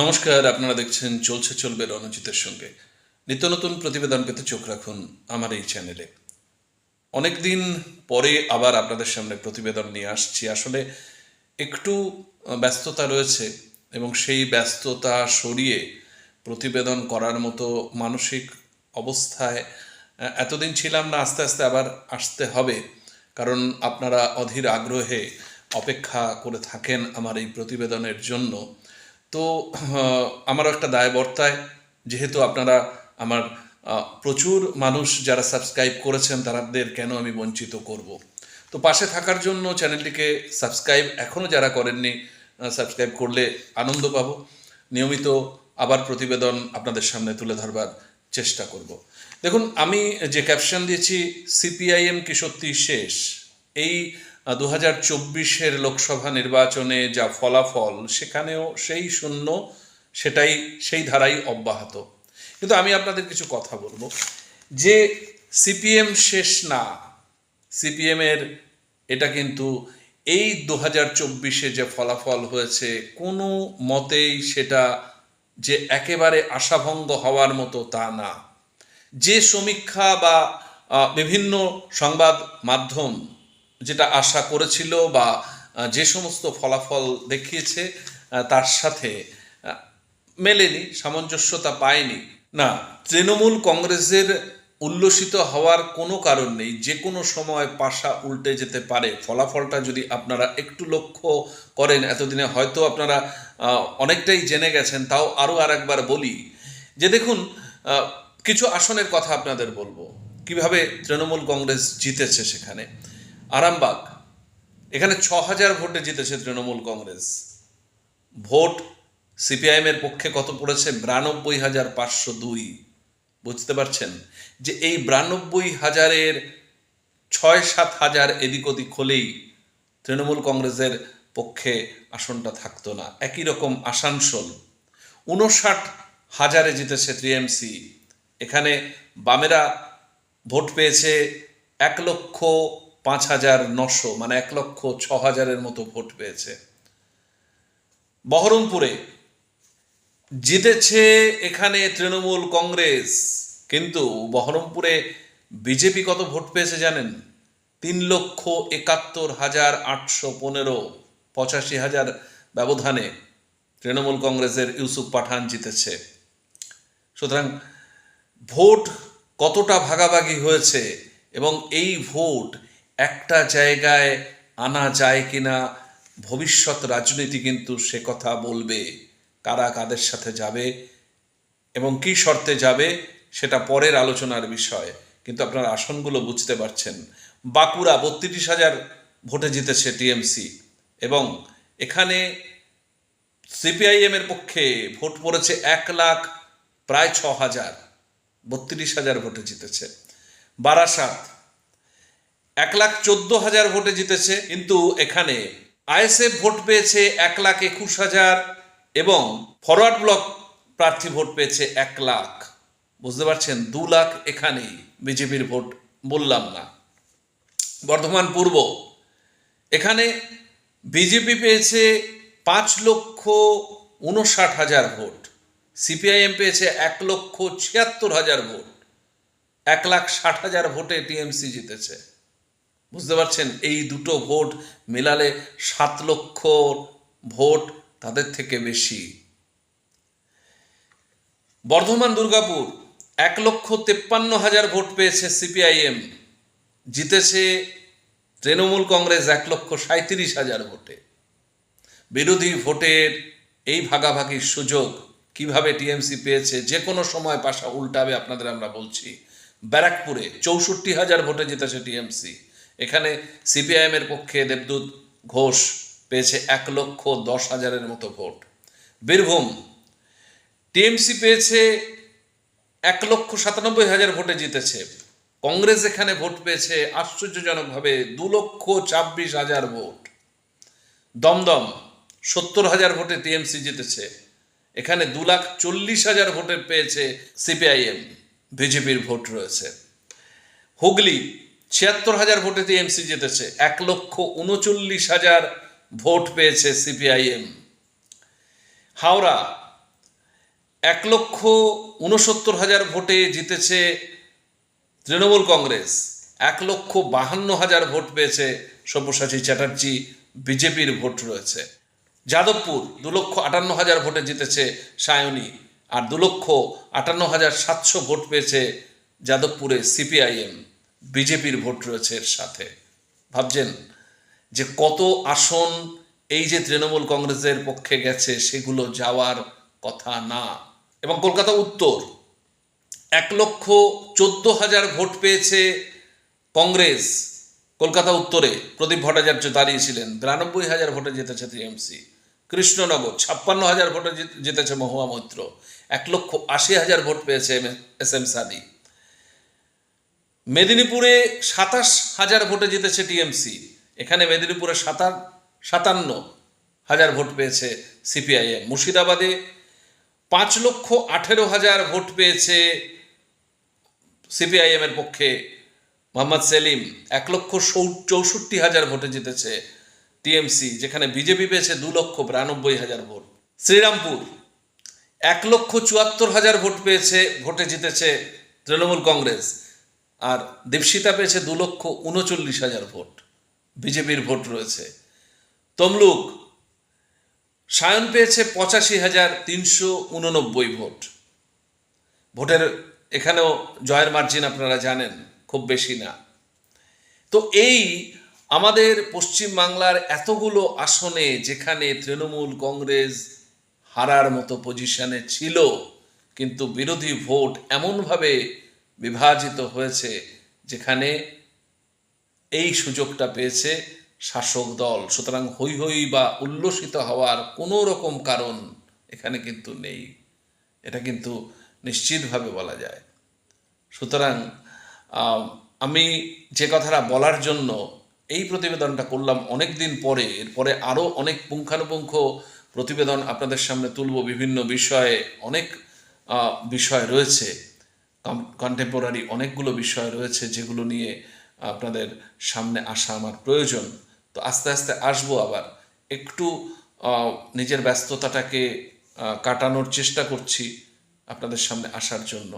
নমস্কার, আপনারা দেখছেন চলছে চলবে রণজিতের সঙ্গে। নিত্য নতুন প্রতিবেদন পেতে চোখ রাখুন আমার এই চ্যানেলে। অনেক দিন পরে আবার আপনাদের সামনে প্রতিবেদন নিয়ে আসছি। আসলে একটু ব্যস্ততা রয়েছে এবং সেই ব্যস্ততা সরিয়ে প্রতিবেদন করার মতো মানসিক অবস্থায় এতদিন ছিলাম না, আস্তে আস্তে আবার আসতে হবে। কারণ আপনারা অধীর আগ্রহে অপেক্ষা করে থাকেন আমার এই প্রতিবেদনের জন্য। তো আমারও একটা দায়বর্তায়। যেহেতু আপনারা আমার প্রচুর মানুষ যারা সাবস্ক্রাইব করেছেন, তাদের কেন আমি বঞ্চিত করব? তো পাশে থাকার জন্য চ্যানেলটিকে সাবস্ক্রাইব এখনও যারা করেননি সাবস্ক্রাইব করলে আনন্দ পাব। নিয়মিত আবার প্রতিবেদন আপনাদের সামনে তুলে ধরবার চেষ্টা করব। দেখুন, আমি যে ক্যাপশন দিয়েছি, সিপিআইএম কি সত্যি শেষ? এই দু হাজার চব্বিশের লোকসভা নির্বাচনে যা ফলাফল, সেখানেও সেই শূন্য, সেটাই, সেই ধারাই অব্যাহত। কিন্তু আমি আপনাদের কিছু কথা বলব। যে সিপিএম শেষ না, সিপিএমের এটা কিন্তু এই দু হাজার চব্বিশে যে ফলাফল হয়েছে, কোনো মতেই সেটা যে একেবারে আশাভঙ্গ হওয়ার মতো তা না। যে সমীক্ষা বা বিভিন্ন সংবাদ মাধ্যম যেটা আশা করেছিল বা যে সমস্ত ফলাফল দেখিয়েছে তার সাথে মেলেনি, সামঞ্জস্যতা পায়নি। না, তৃণমূল কংগ্রেসের উল্লসিত হওয়ার কোনো কারণ নেই। যে কোনো সময় পাশা উল্টে যেতে পারে। ফলাফলটা যদি আপনারা একটু লক্ষ্য করেন, এতদিনে হয়তো আপনারা অনেকটাই জেনে গেছেন, তাও আরও আর একবার বলি যে দেখুন কিছু আসনের কথা আপনাদের বলব। কীভাবে তৃণমূল কংগ্রেস জিতেছে সেখানে? আরামবাগ। এখানে ছ হাজার ভোটে জিতেছে তৃণমূল কংগ্রেস। ভোট সিপিআইএম এর পক্ষে কত পড়েছে? বিরানব্বই হাজার পাঁচশো দুই। বুঝতে পারছেন? যে এই বিরানব্বই হাজারের ছয় সাত হাজার এদিক ওদিক হলেই তৃণমূল কংগ্রেসের পক্ষে আসনটা থাকতো না। একই রকম আসানসোল। উনষাট হাজারে জিতেছে টিএমসি এখানে বামেরা ভোট পেয়েছে এক লক্ষ পাঁচ হাজার নশো মানে এক লক্ষ ছ হাজারের মতো ভোট পেয়েছে। বহরমপুরে জিতেছে এখানে তৃণমূল কংগ্রেস, কিন্তু বহরমপুরে বিজেপি কত ভোট পেয়েছে জানেন? তিন লক্ষ একাত্তর হাজার আটশো পনেরো, পঁচাশি হাজার ব্যবধানে তৃণমূল কংগ্রেসের ইউসুফ পাঠান জিতেছে। সুতরাং ভোট কতটা ভাগাভাগি হয়েছে এবং এই ভোট একটা জায়গায় আনা যায় কিনা, ভবিষ্যৎ রাজনীতি কিন্তু সে কথা বলবে, কারা কাদের সাথে যাবে এবং কি শর্তে যাবে সেটা পরের আলোচনার বিষয়। কিন্তু আপনার আসনগুলো বুঝতে পারছেন। বাঁকুড়া বত্রিশ হাজার ভোটে জিতেছে টিএমসি এবং এখানে সিপিআইএমের পক্ষে ভোট পড়েছে এক লাখ প্রায় ছ হাজার, বত্রিশ হাজার ভোটে জিতেছে। বারাসাত এক লাখ চোদ্দ হাজার ভোটে জিতেছে, কিন্তু এখানে আইএসএফ ভোট পেয়েছে এক লাখ একুশ হাজার এবং ফরওয়ার্ড ব্লক প্রার্থী ভোট পেয়েছে এক লাখ। বুঝতে পারছেন? দু লাখ এখানেই বিজেপির ভোট, বললাম না। বর্ধমান পূর্ব, এখানে বিজেপি পেয়েছে পাঁচ লক্ষ উনষাট হাজার ভোট, সিপিআইএম পেয়েছে এক লক্ষ ছিয়াত্তর হাজার ভোট, এক লাখ ষাট হাজার ভোটে টিএমসি জিতেছে। বুঝতে পারছেন? এই দুটো ভোট মেলালে সাত লক্ষ ভোট তাদের থেকে বেশি। বর্ধমান, দুর্গাপুর, এক লক্ষ তেপ্পান্ন হাজার ভোট পেয়েছে সিপিআইএম। জিতেছে তৃণমূল কংগ্রেস এক লক্ষ সাঁত্রিশ হাজার ভোটে। বিরোধী ভোটের এই ভাগাভাগির সুযোগ কীভাবে টিএমসি পেয়েছে, যে কোনো সময় পাশা উল্টাবে আপনাদের আমরা বলছি। ব্যারাকপুরে চৌষট্টি হাজার ভোটে জিতেছে টিএমসি। এখানে সিপিআইএম এর পক্ষে দেবদূত ঘোষ পেয়েছে এক লক্ষ দশ হাজারের মতো ভোট। বীরভূম, টিএমসি পেয়েছে এক লক্ষ সাতানব্বই হাজার ভোটে জিতেছে। কংগ্রেস এখানে ভোট পেয়েছে আশ্চর্যজনকভাবে দু লক্ষ ছাব্বিশ হাজার ভোট। দমদম, সত্তর হাজার ভোটে টিএমসি জিতেছে। এখানে দু লাখ চল্লিশ হাজার ভোটে পেয়েছে সিপিআইএম। বিজেপির ভোট রয়েছে। হুগলি ছিয়াত্তর হাজার ভোটে টিএমসি জিতেছে, এক লক্ষ উনচল্লিশ হাজার ভোট পেয়েছে সিপিআইএম। হাওড়া, এক লক্ষ উনসত্তর হাজার ভোটে জিতেছে তৃণমূল কংগ্রেস, এক লক্ষ বাহান্ন হাজার ভোট পেয়েছে সব্যসাচী চ্যাটার্জি, বিজেপির ভোট রয়েছে। যাদবপুর, দু লক্ষ আটান্ন হাজার ভোটে জিতেছে সায়নী, আর দু লক্ষ আটান্ন হাজার সাতশো ভোট পেয়েছে যাদবপুরে সিপিআইএম। বিজেপির ভোট রয়েছে এর সাথে। ভাবছেন যে কত আসন এই যে তৃণমূল কংগ্রেসের পক্ষে গেছে, সেগুলো যাওয়ার কথা না। এবং কলকাতা উত্তর, এক লক্ষ চোদ্দ হাজার ভোট পেয়েছে কংগ্রেস কলকাতা উত্তরে। প্রদীপ ভট্টাচার্য দাঁড়িয়েছিলেন, বিরানব্বই হাজার ভোটে জিতেছে টিএমসি। কৃষ্ণনগর, ছাপ্পান্ন হাজার ভোটে জিত- জিতেছে মহুয়া মৈত্র। এক লক্ষ আশি হাজার ভোট পেয়েছে এস এম সাদি মেদিনীপুরে সাতাশ হাজার ভোটে জিতেছে টিএমসি। এখানে মেদিনীপুরে সাতান সাতান্ন হাজার ভোট পেয়েছে সিপিআইএম। মুর্শিদাবাদে পাঁচ লক্ষ আঠেরো হাজার ভোট পেয়েছে সিপিআইএম এর পক্ষে মোহাম্মদ সেলিম। এক লক্ষ চৌষট্টি হাজার ভোটে জিতেছে টিএমসি, যেখানে বিজেপি পেয়েছে দু লক্ষ বিরানব্বই হাজার ভোট। শ্রীরামপুর, এক লক্ষ চুয়াত্তর হাজার ভোট পেয়েছে ভোটে জিতেছে তৃণমূল কংগ্রেস। আর দীপশিতা পেয়েছে দু লক্ষ উনচল্লিশ হাজার ভোট। বিজেপির ভোট রয়েছে। তমলুক, সায়ন পেয়েছে পঁচাশি হাজার তিনশো উননব্বই ভোট। ভোটের এখানেও জয়ের মার্জিন আপনারা জানেন, খুব বেশি না। তো এই আমাদের পশ্চিম বাংলার এতগুলো আসনে যেখানে তৃণমূল কংগ্রেস হারার মতো পজিশনে ছিল, কিন্তু বিরোধী ভোট এমনভাবে বিভাজিত হয়েছে যেখানে এই সুযোগটা পেয়েছে শাসক দল। সুতরাং হই হই বা উল্লসিত হওয়ার কোনো রকম কারণ এখানে কিন্তু নেই। এটা কিন্তু নিশ্চিতভাবে বলা যায়। সুতরাং আম, যে কথাটা বলার জন্য এই প্রতিবেদনটা করলাম অনেক দিন পরে এরপরে আরও অনেক পুঙ্খানুপুঙ্খ প্রতিবেদন আপনাদের সামনে তুলব বিভিন্ন বিষয়ে অনেক বিষয় রয়েছে। কন্টেম্পোরারি অনেকগুলো বিষয় রয়েছে যেগুলো নিয়ে আপনাদের সামনে আসা আমার প্রয়োজন। তো আস্তে আস্তে আসব আবার। একটু নিজের ব্যস্ততাটাকে কাটানোর চেষ্টা করছি আপনাদের সামনে আসার জন্য।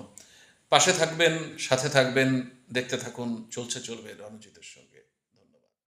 পাশে থাকবেন, সাথে থাকবেন, দেখতে থাকুন, চলছে, চলবে রণজিতের সঙ্গে।